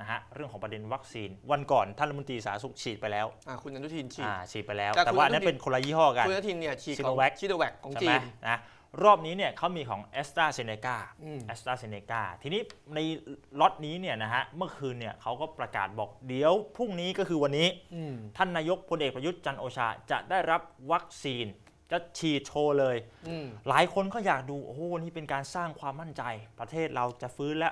นะฮะเรื่องของประเด็นวัคซีน วันก่อนท่านรัฐมนตรีสาธารณสุขฉีดไปแล้วอ่าคุณอนุทินฉีดอ่าฉีดไปแล้ว แต่แต่คุณว่าอนุทินอันนั้นเป็นคนละยี่ห้อกัน คุณอนุทินเนี่ยฉีดของ Sinovac ชิโนแวคของใช่จีไหมน นะรอบนี้เนี่ยเขามีของ a s t r a z เซ e c a อืมแอสตราเซเนกาทีนี้ในล็อตนี้เนี่ยนะฮะเมื่อคืนเนี่ยเขาก็ประกาศบอกเดี๋ยวพรุ่งนี้ก็คือวันนี้ อืม ท่านนายกพลเอกประยุทธ์จันทร์โอชาจะได้รับวัคซีน จะฉีดโชว์เลย อืม หลายคนก็อยากดู โอ้โห นี่เป็นการสร้างความมั่นใจ ประเทศเราจะฟื้นและ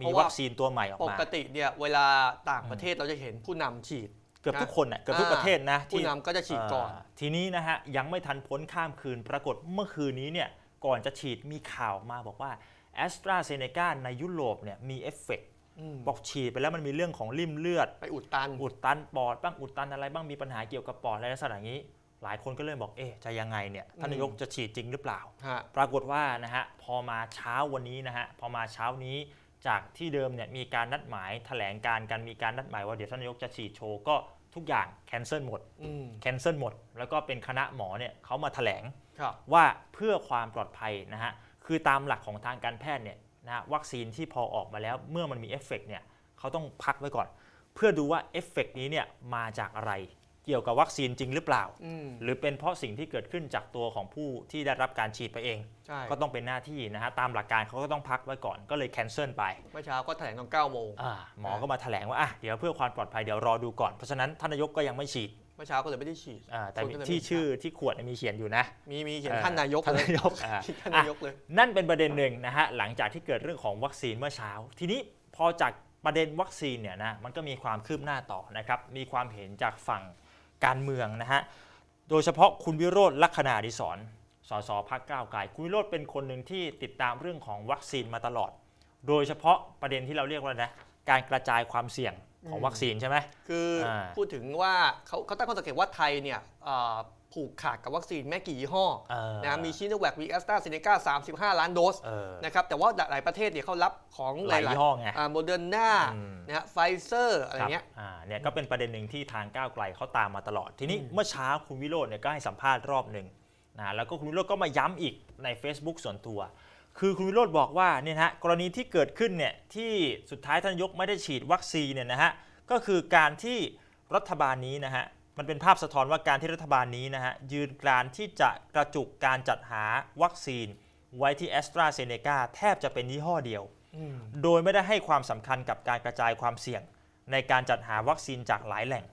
มีเพราะว่าวัคซีนตัวใหม่ออกปมา กติเนี่ยเวลาต่างประเทศเราจะเห็นผู้นำฉีด เกือบทุกคนน่ะเกือบทุกอ่าประเทศนะผู้นำก็จะฉีดก่อนเทีนี้นะฮะยังไม่ทันพ้นข้ามคืน ปรากฏเมื่อคืนนี้เนี่ยก่อนจะฉีดมีข่าวมาบอกว่า a s t r a z เซ e c a ในยุโรปเนี่ยมีเอฟเฟกต์อืม บอกฉีดไปแล้วมันมีเรื่องของริ่มเลือด ไปอุดตัน อุดตันปอดบ้างอุดตันอะไรบ้างมีปัญหาเกี่ยวกับปอดอะไรลักษณะอย่างนี้ หลายคนก็เลยบอกเอ๊ะจะยังไงเนี่ยท่านอืมนายกจะฉีดจริงหรือเปล่า ฮะ ปรากฏว่านะฮะพอมาเช้าวันนี้นะฮะพอมาเช้านี้ จากที่เดิมเนี่ยมีการนัดหมายแถลงการกันมีการนัดหมายว่าเดี๋ยวท่านนายกจะฉีดโชว์ก็ทุกอย่างแคนเซิลหมดอืมแคนเซิลหมด แล้วก็เป็นคณะหมอเนี่ยเขามาแถลงครับว่าเพื่อความปลอดภัยนะฮะคือตามหลักของทางการแพทย์เนี่ยนะฮะวัคซีนที่พอออกมาแล้วเมื่อมันมีเอฟเฟกต์เนี่ยเขาต้องพักไว้ก่อน เพื่อดูว่าเอฟเฟกต์นี้เนี่ยมาจากอะไร เกี่ยวกับวัคซีนจริงหรือเปล่า อืม หรือเป็นเพราะสิ่งที่เกิดขึ้นจากตัวของผู้ที่ได้รับการฉีดไปเอง ใช่ ก็ต้องเป็นหน้าที่นะฮะตามหลักการเขาก็ต้องพักไว้ก่อนก็เลยแคนเซิลไป เมื่อเช้าก็แถลงตอน9โมงอาหมอก็มาแถลงว่าอะเดี๋ยวเพื่อความปลอดภัยเดี๋ยวรอดูก่อน เพราะฉะนั้นท่านนายกก็ยังไม่ฉีดเมื่อเช้าก็เลยไม่ได้ฉีดอ่าแต่คนก็เลยที่ไม่ชื่อที่ขวดเนี่ยมีเขียนอยู่นะ มีมีเขียนเอ่อท่านนายกท่านเลยนายกอ่าท่านนายกเลย นั่นเป็นประเด็นหนึ่งนะฮะหลังจากที่เกิดเรื่องของวัคซีนเมื่อเช้า ทีนี้พอจากประเด็นวัคซีนเนี่ยนะมันก็มีความคืบหน้าต่อนะครับมีความเห็นจากฝั่ง การเมืองนะฮะ โดยเฉพาะคุณวิโรธลักษณะดิศรสสพักก้าวไกลคุณวิโรธเป็นคนหนึ่งที่ติดตามเรื่องของวัคซีนมาตลอด โดยเฉพาะประเด็นที่เราเรียกว่านะการกระจายความเสี่ยงของอืมวัคซีนใช่ไหมคืออาพูดถึงว่าเขาเขาตั้งข้อสังเกตว่าไทยเนี่ยเอ่อ ผูกขาดกับวัคซีนแม่กี่ยี่ห้อเออนะมีชิโนแวคมีแอสตราเซเนกา35 ล้านโดสเออนะครับแต่ว่าหลายประเทศเนี่ยเขารับของหลายยี่ห้อไงโมเดอร์นาอืม นะฮะไฟเซอร์อะไรเงี้ย ครับอ่าเนี่ยก็เป็นประเด็นหนึ่งที่ทางก้าวไกลเขาตามมาตลอด ทีนี้อืมเมื่อเช้าคุณวิโรจน์เนี่ยก็ให้สัมภาษณ์รอบหนึ่งนะแล้วก็คุณวิโรจน์ก็มาย้ำอีกใน Facebook ส่วนตัว คือคุณวิโรจน์บอกว่าเนี่ยนะฮะกรณีที่เกิดขึ้นเนี่ยที่สุดท้ายท่านนายกไม่ได้ฉีดวัคซีนเนี่ยนะฮะก็คือการที่รัฐบาลนี้นะฮะ มันเป็นภาพสะท้อนว่าการที่รัฐบาลนี้นะฮะยืนกรานที่จะกระจุกการจัดหาวัคซีน ไว้ที่แอสตราเซเนกาแทบจะเป็นยี่ห้อเดียวอืมโดยไม่ได้ให้ความสำคัญกับการกระจายความเสี่ยง ในการจัดหาวัคซีนจากหลายแหล่ง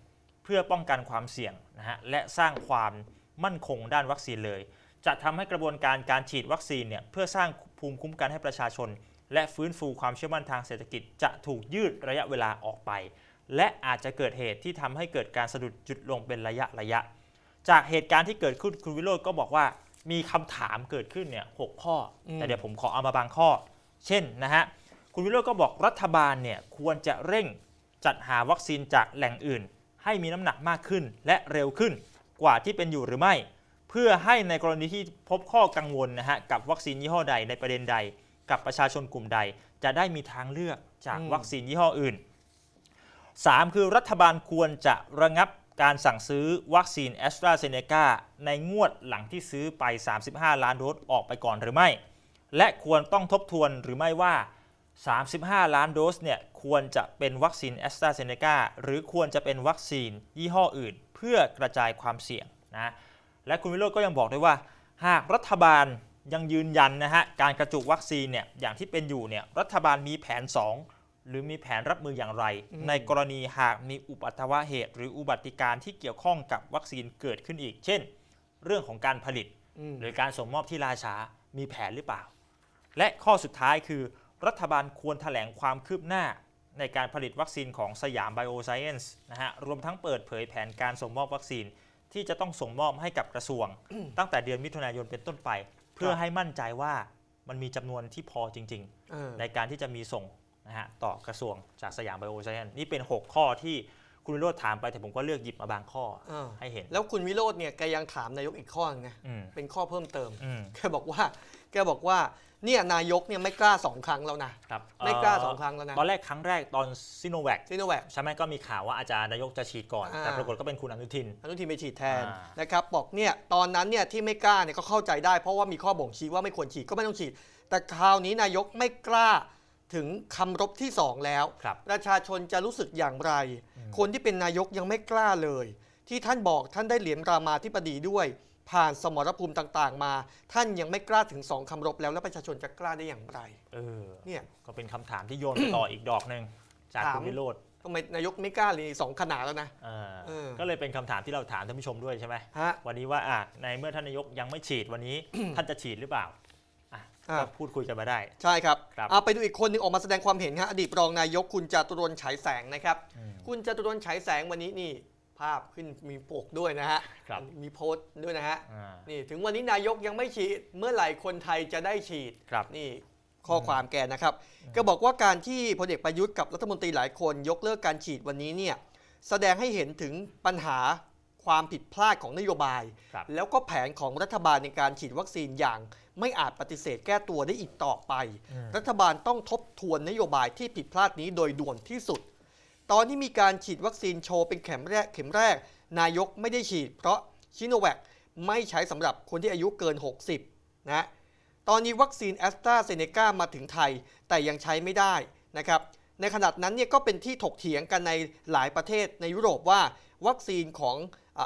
เพื่อป้องกันความเสี่ยงนะฮะและสร้างความมั่นคงด้านวัคซีนเลย จะทำให้กระบวนการการฉีดวัคซีนเนี่ยเพื่อสร้างภูมิคุ้มกันให้ประชาชน และฟื้นฟูความเชื่อมั่นทางเศรษฐกิจจะถูกยืดระยะเวลาออกไป และอาจจะเกิดเหตุที่ทำให้เกิดการสะดุดจุดลงเป็นระยะระยะ จากเหตุการณ์ที่เกิดขึ้นคุณวิโรจน์ก็บอกว่ามีคำถามเกิดขึ้นเนี่ยหกข้ออมแต่เดี๋ยวผมขอเอามาบางข้อ เช่นนะฮะคุณวิโรจน์ก็บอกรัฐบาลเนี่ยควรจะเร่งจัดหาวัคซีนจากแหล่งอื่น ให้มีน้ำหนักมากขึ้นและเร็วขึ้นกว่าที่เป็นอยู่หรือไม่ เพื่อให้ในกรณีที่พบข้อกังวลนะฮะกับวัคซีนยี่ห้อใดในประเด็นใด กับประชาชนกลุ่มใด จะได้มีทางเลือกจากอืมวัคซีนยี่ห้ออื่น 3 คือรัฐบาลควรจะระงับการสั่งซื้อวัคซีนแอสตราเซเนกาในงวดหลังที่ซื้อไป 35 ล้านโดสออกไปก่อนหรือไม่ และควรต้องทบทวนหรือไม่ว่า 35 ล้านโดสเนี่ยควรจะเป็นวัคซีนแอสตราเซเนกาหรือควรจะเป็นวัคซีนยี่ห้ออื่น เพื่อกระจายความเสี่ยงนะและคุณวิโรจน์ก็ยังบอกด้วยว่า หากรัฐบาลยังยืนยันนะฮะการกระจุกวัคซีนเนี่ยอย่างที่เป็นอยู่เนี่ยรัฐบาลมีแผน 2 หรือมีแผนรับมืออย่างไรอืมในกรณีหากมีอุบัติเหตุ หรืออุบัติการที่เกี่ยวข้องกับวัคซีนเกิดขึ้นอีก เช่น เรื่องของการผลิตอืมหรือการส่งมอบที่ล่าช้ามีแผนหรือเปล่า และข้อสุดท้ายคือ รัฐบาลควรแถลงความคืบหน้าในการผลิตวัคซีนของสยามไบโอไซเอนส์นะฮะรวมทั้งเปิดเผยแผนการส่งมอบวัคซีนที่จะต้องส่งมอบให้กับกระทรวง ตั้งแต่เดือนมิถุนายนเป็นต้นไป เพื่อให้มั่นใจว่ามันมีจำนวนที่พอจริงเออๆในการที่จะมีส่ง นะฮะต่อกระทรวงจากสยามไบโอไซเอนส์นี่เป็น 6 ข้อที่คุณวิโรธถามไปแต่ผมก็เลือกหยิบมาบางข้อเออให้เห็น แล้วคุณวิโรจน์เนี่ยแกยังถามนายกอีกข้อนึงนะอืมเป็นข้อเพิ่มเติมอืมแกบอกว่า แกบอกว่าเนี่ยนายกเนี่ยไม่กล้าสองครั้งแล้วนะครับไม่กล้าเสองครั้งแล้วนะตอนแรกครั้งแรกตอนซิโนแวคซิโนแวคใช่ไหมก็มีข่าวว่าอาจารย์นายกจะฉีดก่อนอ่าแต่ปรากฏก็เป็นคุณอนุทิน อนุทินไปฉีดแทนอ่านนะครับบอกเนี่ยตอนนั้นเนี่ยที่ไม่กล้าเนี่ยก็เข้าใจได้เพราะว่ามีข้อบ่งชี้ว่าไม่ควรฉีดก็ไม่ต้องฉีด แต่คราวนี้นายกไม่กล้า ถึงคำรบที่2แล้ว ครับ ประชาชนจะรู้สึกอย่างไร คนที่เป็นนายกยังไม่กล้าเลย ที่ท่านบอกท่านได้เหรียญรามาธิบดีด้วย ผ่านสมรภูมิต่างๆ มา ท่านยังไม่กล้าถึงสองคำรบแล้ว แล้วประชาชนจะกล้าได้อย่างไร เออ เนี่ย ก็เป็นคำถามที่โยนไปต่ออีกดอกหนึ่งจากถาม คุณวิโรธทำไมนายกไม่กล้าเลยสองขนาดแล้วนะ เออเออก็เลยเป็นคำถามที่เราถามท่านผู้ชมด้วยใช่ไหมฮะ วันนี้ว่าอะในเมื่อท่านนายกยังไม่ฉีดวันนี้ ท่านจะฉีดหรือเปล่า อะอะก็พูดคุยกันมาได้ ใช่ครับครับ เอาไปดูอีกคนหนึ่งออกมาแสดงความเห็นฮะอดีตรองนายกคุณจตุรนต์ฉายแสงนะครับ อืม คุณจตุรนต์ฉายแสงวันนี้นี่ภาพขึ้นมีปกด้วยนะฮะครับ มีโพสต์ด้วยนะฮะ อ่า นี่ถึงวันนี้นายกยังไม่ฉีดเมื่อไหร่คนไทยจะได้ฉีดครับ นี่ข้อความแกนะครับ ก็บอกว่าการที่พลเอกประยุทธ์กับรัฐมนตรีหลายคนยกเลิกการฉีดวันนี้เนี่ยแสดงให้เห็นถึงปัญหา ความผิดพลาดของนโยบาย ครับแล้วก็แผนของรัฐบาลในการฉีดวัคซีนอย่าง ไม่อาจปฏิเสธแก้ตัวได้อีกต่อไป อืม รัฐบาลต้องทบทวนนโยบายที่ผิดพลาดนี้โดยด่วนที่สุด ตอนที่มีการฉีดวัคซีนโชว์เป็นเข็มแรกเข็มแรก นายกไม่ได้ฉีด เพราะชิโนแวคไม่ใช้สำหรับคนที่อายุเกิน 60 นะ ตอนนี้วัคซีนแอสตราเซเนกามาถึงไทย แต่ยังใช้ไม่ได้นะครับ ในขณะนั้นเนี่ยก็เป็นที่ถกเถียงกันในหลายประเทศในยุโรปว่า วัคซีนของ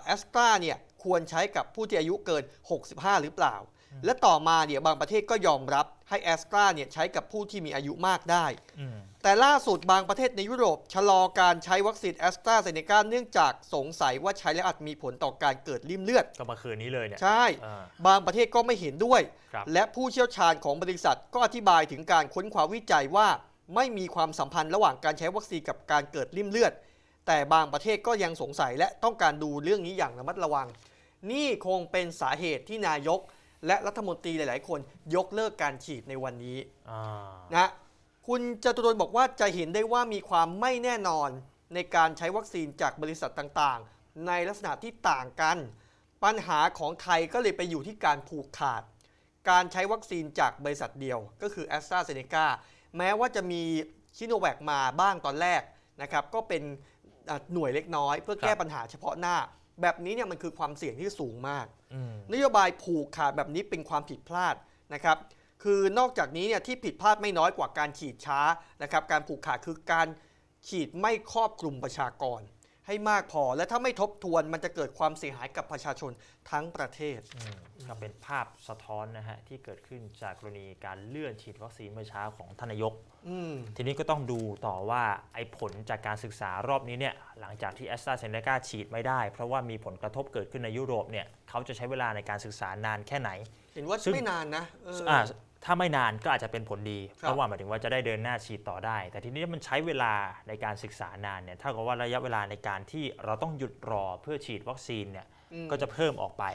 แอสตราเนี่ยควรใช้กับผู้ที่อายุเกิน 65 หรือเปล่า และต่อมาเนี่ยบางประเทศก็ยอมรับให้แอสตราเนี่ยใช้กับผู้ที่มีอายุมากได้อืมแต่ล่าสุดบางประเทศในยุโรป ชะลอการใช้วัคซีนแอสตราเซเนกาเนื่องจากสงสัยว่าใช้แล้วอาจมีผลต่อการเกิดริ่มเลือด ก็มาคืนนี้เลยเนี่ย ใช่ อ่าบางประเทศก็ไม่เห็นด้วย ครับ และผู้เชี่ยวชาญของบริษัทก็อธิบายถึงการค้นคว้าวิจัยว่า ไม่มีความสัมพันธ์ระหว่างการใช้วัคซีนกับการเกิดริ่มเลือด แต่บางประเทศก็ยังสงสัยและต้องการดูเรื่องนี้อย่างระมัดระวัง นี่คงเป็นสาเหตุที่นายกและรัฐมนตรีหลาย ๆ คนยกเลิกการฉีดในวันนี้อ่านะคุณจตุรนต์บอกว่าจะเห็นได้ว่ามีความไม่แน่นอนในการใช้วัคซีนจากบริษัทต่าง ๆ ในลักษณะที่ต่างกัน ปัญหาของไทยก็เลยไปอยู่ที่การผูกขาด การใช้วัคซีนจากบริษัทเดียว ก็คือ a s t r a z เซ e c a แม้ว่าจะมีชิโนแวคมาบ้างตอนแรกนะครับก็เป็นอะ หน่วยเล็กน้อย เพื่อแก้ปัญหาเฉพาะหน้า แบบนี้เนี่ยมันคือความเสี่ยงที่สูงมากอืมนโยบายผูกขาดแบบนี้เป็นความผิดพลาดนะครับคือนอกจากนี้เนี่ยที่ผิดพลาดไม่น้อยกว่าการฉีดช้านะครับการผูกขาดคือการฉีดไม่ครอบคลุมประชากร ให้มากพอ และถ้าไม่ทบทวนมันจะเกิดความเสียหายกับประชาชนทั้งประเทศ อืมก็เป็นภาพสะท้อนนะฮะที่เกิดขึ้นจากกรณีการเลื่อนฉีดวัคซีนเมื่อเช้าของท่านนายก อืม ทีนี้ก็ต้องดูต่อว่าไอ้ผลจากการศึกษารอบนี้เนี่ยหลังจากที่แอสตราเซเนกาฉีดไม่ได้ เพราะว่ามีผลกระทบเกิดขึ้นในยุโรปเนี่ยเขาจะใช้เวลาในการศึกษานานแค่ไหน เห็นว่าซึ่ง ไม่นานนะเอออ อ่าถ้าไม่นานก็อาจจะเป็นผลดี ครับ เพราะว่าหมายถึงว่าจะได้เดินหน้าฉีดต่อได้ แต่ทีนี้มันใช้เวลาในการศึกษานานเนี่ยเท่ากับว่าระยะเวลาในการที่เราต้องหยุดรอเพื่อฉีดวัคซีนเนี่ยอืมก็จะเพิ่มออกไป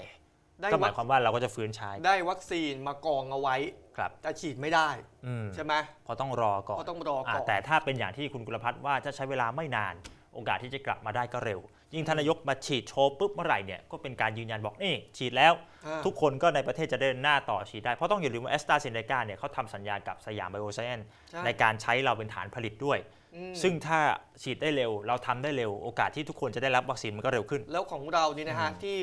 ได้ก็หวัมายคความว่าเราก็จะฟื้นใช้ได้วัคซีนมากองเอาไว้ครับแต่ฉีดไม่ได้ อืมใช่ไหมเพอต้องรอก่อนก็ต้องรอก่อนาแต่ถ้าเป็นอย่างที่คุณกุลพัฒน์ว่าจะใช้เวลาไม่นาน โอกาสที่จะกลับมาได้ก็เร็ว ยิ่งทานนายกมาฉีดโชว์ปุ๊บเมื่อไหร่เนี่ยก็เป็นการยืนยันบอกนี่ฉีดแล้วอ่าทุกคนก็ในประเทศจะเดินหน้าต่อฉีดได้ เพราะต้องอย่าลืมว่าแอสตราเซเนกาเนี่ยเขาทำสัญญากับสยามไบโอไซเอนใช่ในการใช้เราเป็นฐานผลิตด้วยอืมซึ่งถ้าฉีดได้เร็วเราทำได้เร็วโอกาสที่ทุกคนจะได้รับวัคซีนมันก็เร็วขึ้น แล้วของเรานี่นะฮะอืมที่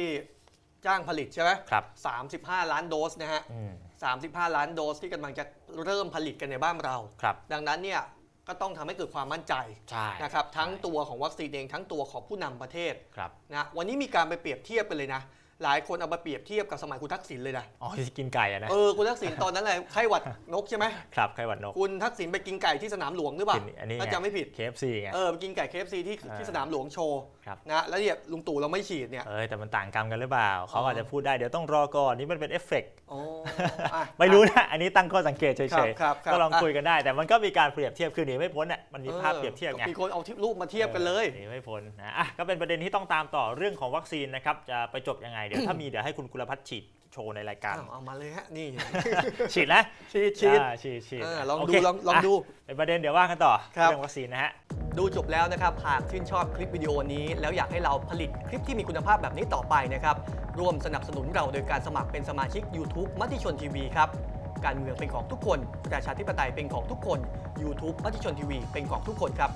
จ้างผลิตใช่ไหมครับ35ล้านโดสนะฮะอืม35ล้านโดสที่กำลังจะเริ่มผลิตกันในบ้านเราครับดังนั้นเนี่ย ก็ต้องทำให้เกิดความมั่นใจใช่นะครับทั้งตัวของวัคซีนเองทั้งตัวของผู้นำประเทศครับนะวันนี้มีการไปเปรียบเทียบกันเลยนะ หลายคนเอามาเปรียบเทียบกับสมัยคุณทักษิณเลยนะอ๋อที่กินไก่อะนะเออคุณทักษิณตอนนั้นอะไรไข้หวัดนกใช่ไหมครับไข้หวัดนกคุณทักษิณไปกินไก่ที่สนามหลวงหรือเปล่ากินอันนี้ถ้าไงจำไม่ผิด KFC ไงเออไปกินไก่ KFC ที่อ่าที่สนามหลวงโชว์ครับนะแล้วเนี่ยลุงตู่เราไม่ฉีดเนี่ยเอ้ยแต่มันต่างกรรมกันหรือเปล่าเขาอ๋อออาจจะพูดได้เดี๋ยวต้องรอก่อนนี่มันเป็นเอฟเฟกต์อ๋ออะไม่รู้นะอันนี้ตั้งข้อสังเกตเฉครับยครับครับๆก็ลองอะคุยกันได้ แต่มันก็มีการเปรียบเทียบคือหนีไม่พ้นอะมันมีภาพเปรียบเทียบไงมีคนเอาที่รูปมาเทียบกันเลยหนีไม่พ้นนะอะก็เป็นประเด็นที่ต้องตามต่อเรื่องของวัคซีนนะครับจะไปจบยังไงเดี๋ยวถ้ามีเดี๋ยวให้คุณกุลพัฒน์ฉีดโชว์ในรายการ อ้าวเอามาเลยฮะนี่ ฉีดแล้วฉีดฉีด อ่าฉีดฉีดเออลองโเคดูลองลองดูะเป็นประเด็นเดี๋ยวว่ากันต่อครับ เรื่องวัคซีนนะฮะ ดูจบแล้วนะครับ หากชื่นชอบคลิปวิดีโอนี้ แล้วอยากให้เราผลิตคลิปที่มีคุณภาพแบบนี้ต่อไปนะครับ ร่วมสนับสนุนเราโดยการสมัครเป็นสมาชิก YouTube มติชนทีวีครับ การเมืองเป็นของทุกคน ประชาธิปไตยเป็นของทุกคน YouTube มติชนทีวีเป็นของทุกคนครับ